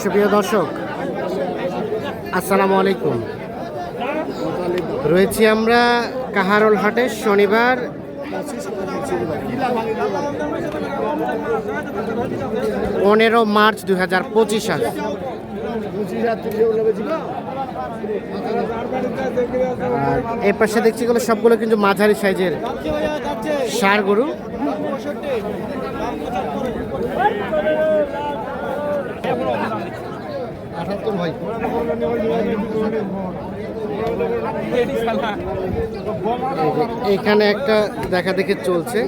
সুপ্রিয় দর্শক, আসসালামু আলাইকুম। রয়েছি আমরা কাহারোল হাটে, শনিবার। পনেরো মার্চ দুই হাজার পঁচিশ সাল আর এর পাশে দেখছি গুলো সবগুলো কিন্তু মাঝারি সাইজের সার গরু। ভাই। এখানে একটা দেখা দেখে চলছে।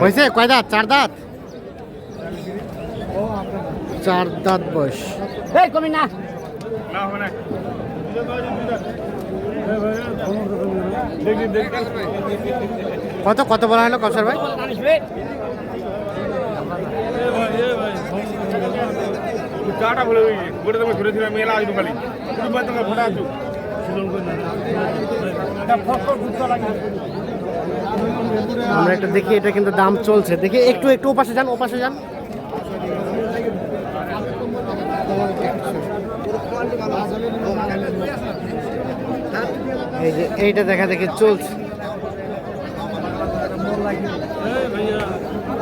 হয়েছে? কয় দাঁত? চার দাঁত? চার দাঁত বয়স। কত কত বলা হলো কসার ভাই? আমরা একটা দেখি এটা কিন্তু দাম চলছে। দেখি একটু একটু ওপাশে যান ওপাশে যান। এই যে এইটা দেখা দেখি চলছে।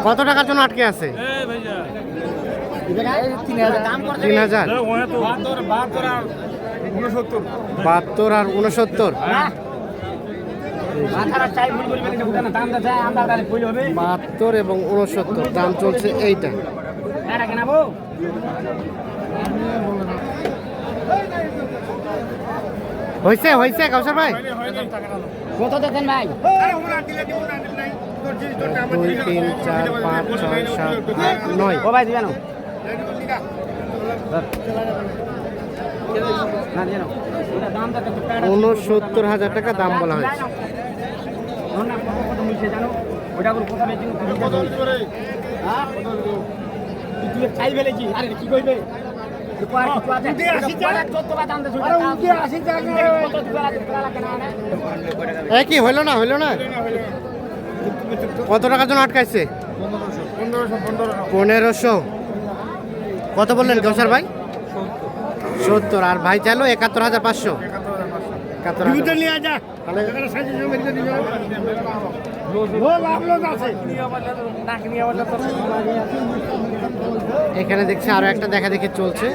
কত টাকার জন্য আটকে আছে? তিন হাজার। বাহাত্তর আর উনসত্তর। বাহাত্তর এবং উনসত্তর দাম চলছে এইটা। হয়েছে হয়েছে কাউসার ভাই। কত দেখেন ভাই? দুই তিন চার পাঁচ ছয় সাত আট নয় ও ভাই দিবেন না দিয়ে নাও। ওটা দামটা কত টাকা? উনসত্তর হাজার টাকা দাম বলা হয়েছে ওর নাম কত কত মিলছে জানো? ওটা করে কোথা বেচি? তুমি কত বেচি? হ্যাঁ? তুই তুই খাই ফেলেছি। আরে কি কইবে? তুই কয় কিছু আছে? ওটা কয় চোদ্দ বার দাম দিয়েছে, ওটা দাম। কত দিবে আর দিবে আর কেন আনে? এ কি হইল না হইল না কত টাকার জন্য আটকাইছে? পনেরোশো। কত বললেন কাউসার ভাই? সত্তর। আর ভাই চাইলো একাত্তর হাজার পাঁচশো। এখানে দেখছি আরও একটা দেখা দেখি চলছে।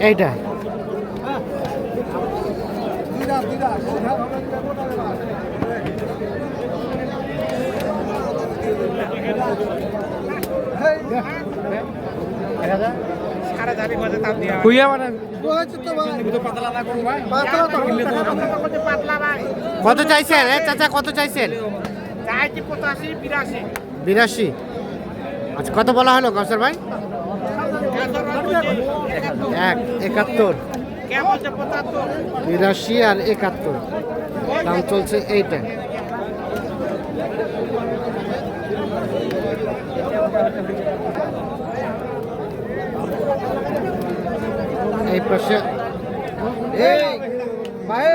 এইটা। কত চাইছেন? চাচা কত চাইছেন? বিরাশি। আচ্ছা কত বলা হলো কৌশল ভাই? এক একাত্তর। বিরাশি আর একাত্তর। দাম চলছে এইটা। এই পাশে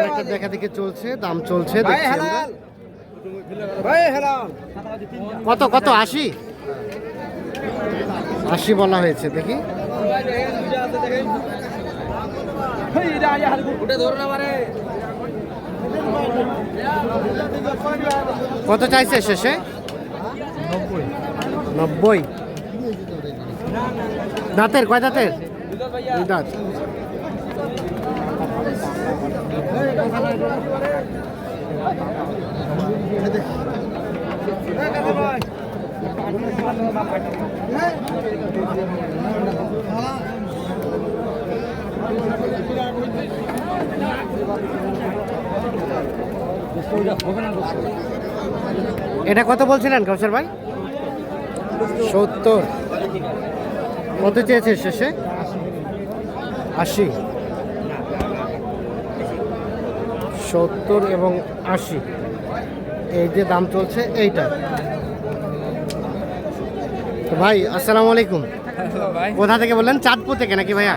একটা দেখা দেখে চলছে দাম চলছে। কত কত? আশি? আশি বলা হয়েছে দেখি। কত চাইছে শেষে? নব্বই। দাঁতের কয় দাঁতের? দাঁত। এটা কত বলছিলেন কাউসার ভাই? সত্তর। কত চেয়েছে শেষে? আশি। সত্তর এবং আশি। এই যে দাম চলছে, এইটা। ভাই আসসালামু আলাইকুম। কোথা থেকে বললেন? চাঁদপুর থেকে নাকি ভাইয়া?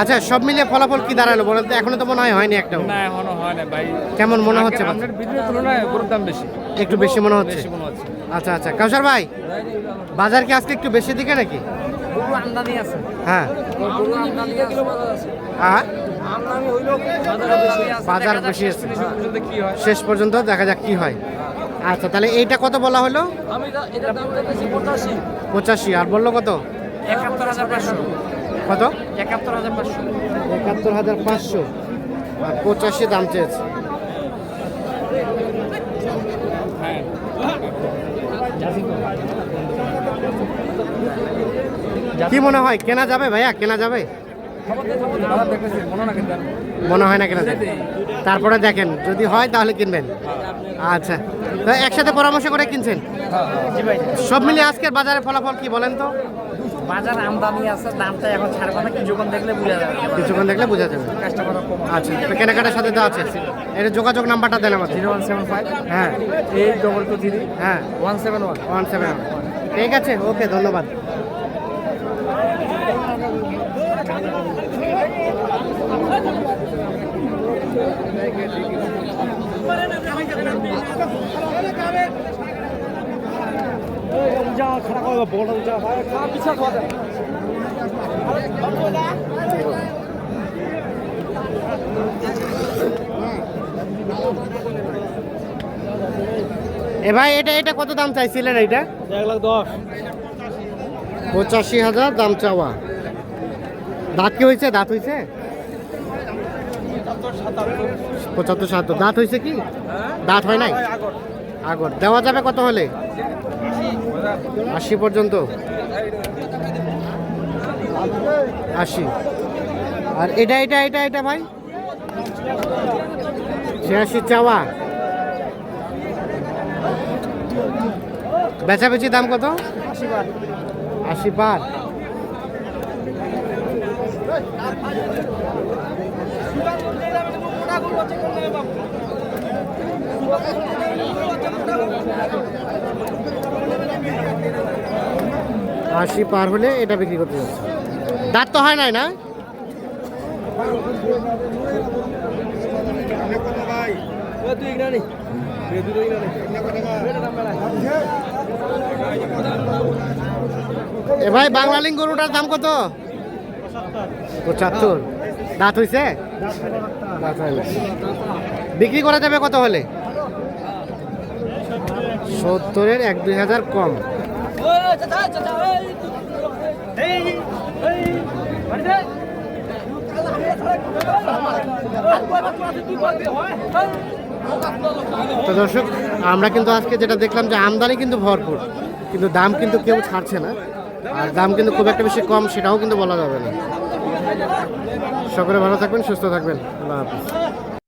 আচ্ছা সব মিলিয়ে ফলাফল কি দাঁড়াল? বলেন তো এখনও তো মনে হয় হয়নি একটাও। না এখনও হয় না ভাই। কেমন মনে হচ্ছে? তুলনায় গরুর দাম বেশি। একটু বেশি মনে হচ্ছে? আচ্ছা আচ্ছা। কাউসার ভাই বাজার কি আজকে একটু বেশি দিকে নাকি? আছে। হ্যাঁ। বাজার বেশি আছে। শেষ পর্যন্ত হয়। শেষ পর্যন্ত দেখা যাক কি হয়। আচ্ছা তাহলে এইটা কত বলা হলো? পঁচাশি আর বলল কত? একাত্তর হাজার পাঁচশো। কত? একাত্তর হাজার পাঁচশো। একাত্তর হাজার পাঁচশো। আর পঁচাশি দাম চেয়েছে। কি মনে হয় কেনা যাবে ভাইয়া? কেনা যাবে? মনে মনে হয় না কেনা তারপরে দেখেন যদি হয় তাহলে কিনবেন। আচ্ছা তো একসাথে পরামর্শ করে কিনছেন? সব মিলিয়ে আজকের বাজারে ফলাফল কি বলেন তো? বাজার আমদানি আছে দামটা এখন ছাড়বে না কিছুক্ষণ দেখলে বুঝা যাবে। কিছুক্ষণ দেখলে বোঝা যাবে। আচ্ছা তো কেনাকাটার সাথে তো আছে। এটা যোগাযোগ নাম্বারটা দেন আমাদের। জিরো ওয়ান সেভেন ফাইভ হ্যাঁ। এইট ডবল টু থ্রি হ্যাঁ। One seven one. One seven ঠিক আছে ওকে ধন্যবাদ। এ ভাই এটা এটা কত দাম চাইছিলেন এইটা? এক লাখ দশ। পঁচাশি হাজার দাম চাওয়া। দাঁত কি হয়েছে? দাঁত হয়েছে? পঁচাত্তর সাতাত্তর। দাঁত হয়েছে কি? দাঁত হয় নাই? আগর। দেওয়া যাবে কত হলে? আশি পর্যন্ত? আশি। আর এটা এটা এটা এটা ভাই? ছিয়াশি চাওয়া। বেচাবেচি দাম কত? আশি পার। আশি পার হলে এটা বিক্রি করতে যাচ্ছে। দাঁত তো হয় নাই না? এ ভাই বাংলালিং গরুটার দাম কত? পঁচাত্তর। দাঁত হইছে? দাঁত হয় বিক্রি করা যাবে কত হলে? সত্তরের এক দুই হাজার কম। তো দর্শক, আমরা কিন্তু আজকে যেটা দেখলাম যে আমদানি কিন্তু ভরপুর, কিন্তু দাম কিন্তু কেউ ছাড়ছে না। আর দাম কিন্তু খুব একটা বেশি কম, সেটাও কিন্তু বলা যাবে না। সকলে ভালো থাকবেন, সুস্থ থাকবেন। আল্লাহ হাফিজ।